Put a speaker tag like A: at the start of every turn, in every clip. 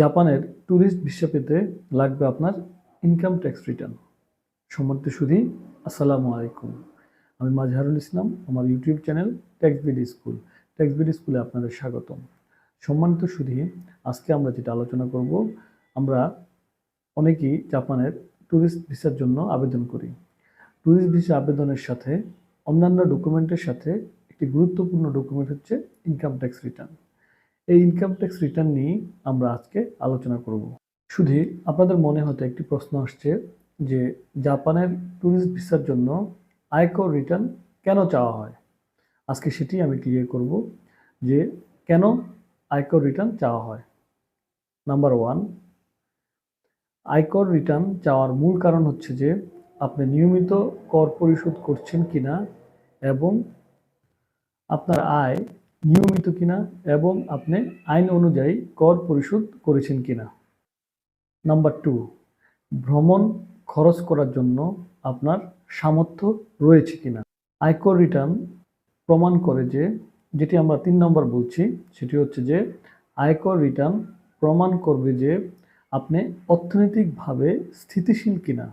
A: জাপানের tourist visa পেতে লাগবে আপনার ইনকাম ট্যাক্স রিটার্ন সম্মানিত সুধী, আসসালামু আলাইকুম। আমি মাজহারুল ইসলাম, আমার YouTube channel Tax BD School Tax BD স্কুলে আপনাদের স্বাগতম। সম্মানিত সুধী, আজকে আমরা যেটা আলোচনা করব, আমরা অনেকেই জাপানের ট্যুরিস্ট ভিসার জন্য আবেদন করি। ট্যুরিস্ট ভিসা আবেদনের সাথে অন্যান্য ডকুমেন্টের সাথে একটি গুরুত্বপূর্ণ ডকুমেন্ট হচ্ছে ইনকাম ট্যাক্স রিটার্ন এই ইনকাম ট্যাক্স রিটার্ন নিয়ে আমরা আজকে আলোচনা করব। শুধু আপনাদের মনে হয়তো একটি প্রশ্ন আসছে যে জাপানের ট্যুরিস্ট ভিসার জন্য আয়কর রিটার্ন কেন চাওয়া হয়? আজকে সেটি আমি ক্লিয়ার করব যে কেন আয়কর রিটার্ন চাওয়া হয়। নাম্বার ওয়ান আয়কর রিটার্ন চাওয়ার মূল কারণ হচ্ছে যে আপনি নিয়মিত কর পরিশোধ করছেন কিনা এবং আপনার আয় নিয়মিত কিনা এবং আপনি আইন অনুযায়ী কর পরিশোধ করেছেন কিনা? নাম্বার টু, ভ্রমণ খরচ করার জন্য আপনার সামর্থ্য রয়েছে কিনা? আয়কর রিটার্ন প্রমাণ করে যে, যেটি আমরা তিন নম্বর বলছি, সেটি হচ্ছে যে, আয়কর রিটার্ন প্রমাণ করবে যে আপনি অর্থনৈতিকভাবে স্থিতিশীল কিনা।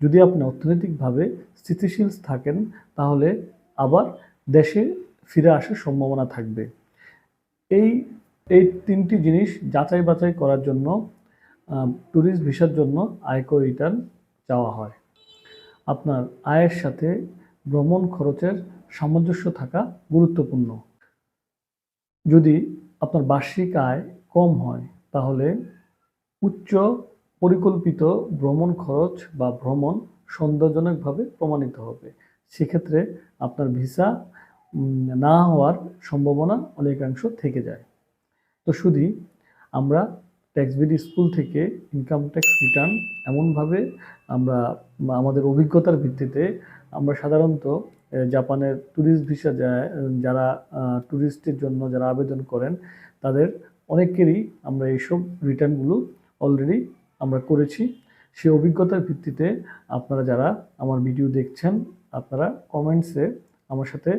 A: যদি আপনি অর্থনৈতিকভাবে স্থিতিশীল থাকেন, তাহলে আবার দেশে ফিরে আসার সম্ভাবনা থাকবে। এই এই তিনটি জিনিস যাচাই বাছাই করার জন্য ট্যুরিস্ট ভিসার জন্য আয়কর রিটার্ন চাওয়া হয়। আপনার আয়ের সাথে ভ্রমণ খরচের সামঞ্জস্য থাকা গুরুত্বপূর্ণ। যদি আপনার বার্ষিক আয় কম হয়, তাহলে উচ্চ পরিকল্পিত ভ্রমণ খরচ বা ভ্রমণ সন্দেহজনকভাবে প্রমাণিত হবে। সেক্ষেত্রে আপনার ভিসা না হওয়ার সম্ভাবনা অনেকাংশ থেকে যায়। তো শুধু আমরা ট্যাক্স বিডি স্কুল থেকে ইনকাম ট্যাক্স রিটার্ন এমনভাবে আমরা, আমাদের অভিজ্ঞতার ভিত্তিতে আমরা সাধারণত জাপানের ট্যুরিস্ট ভিসা যায়, যারা ট্যুরিস্টের জন্য যারা আবেদন করেন, তাদের অনেকেরই আমরা এইসব রিটার্নগুলো অলরেডি আমরা করেছি। সেই অভিজ্ঞতার ভিত্তিতে আপনারা যারা আমার ভিডিও দেখছেন, আপনারা কমেন্টসে আমার সাথে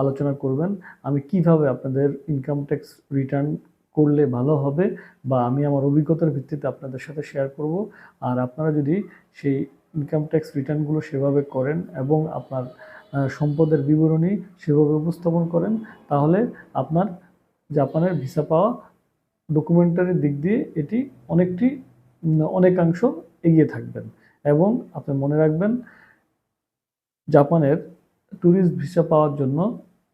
A: আলোচনা করবেন, আমি কীভাবে আপনাদের ইনকাম ট্যাক্স রিটার্ন করলে ভালো হবে বা আমি আমার অভিজ্ঞতার ভিত্তিতে আপনাদের সাথে শেয়ার করব। আর আপনারা যদি সেই ইনকাম ট্যাক্স রিটার্নগুলো সেভাবে করেন এবং আপনার সম্পদের বিবরণী সেভাবে উপস্থাপন করেন, তাহলে আপনার জাপানের ভিসা পাওয়া ডকুমেন্টারির দিক দিয়ে এটি অনেকটি অনেকাংশ এগিয়ে থাকবেন। এবং আপনি মনে রাখবেন, জাপানের ট্যুরিস্ট ভিসা পাওয়ার জন্য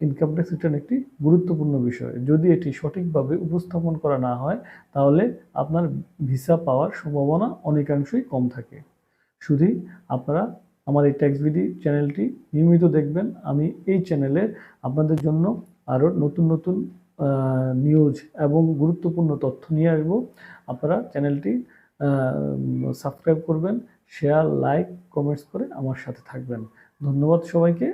A: ইনকাম ট্যাক্স রিটার্ন একটি গুরুত্বপূর্ণ বিষয়। যদি এটি সঠিকভাবে উপস্থাপন করা না হয়, তাহলে আপনার ভিসা পাওয়ার সম্ভাবনা অনেকাংশই কম থাকে। শুধুই আপনারা আমার এই ট্যাক্স বিডি চ্যানেলটি নিয়মিত দেখবেন। আমি এই চ্যানেলে আপনাদের জন্য আরও নতুন নতুন নিউজ এবং গুরুত্বপূর্ণ তথ্য নিয়ে আসব। আপনারা চ্যানেলটি সাবস্ক্রাইব করবেন শেয়ার লাইক কমেন্টস করে আমার সাথে থাকবেন। ধন্যবাদ সবাইকে।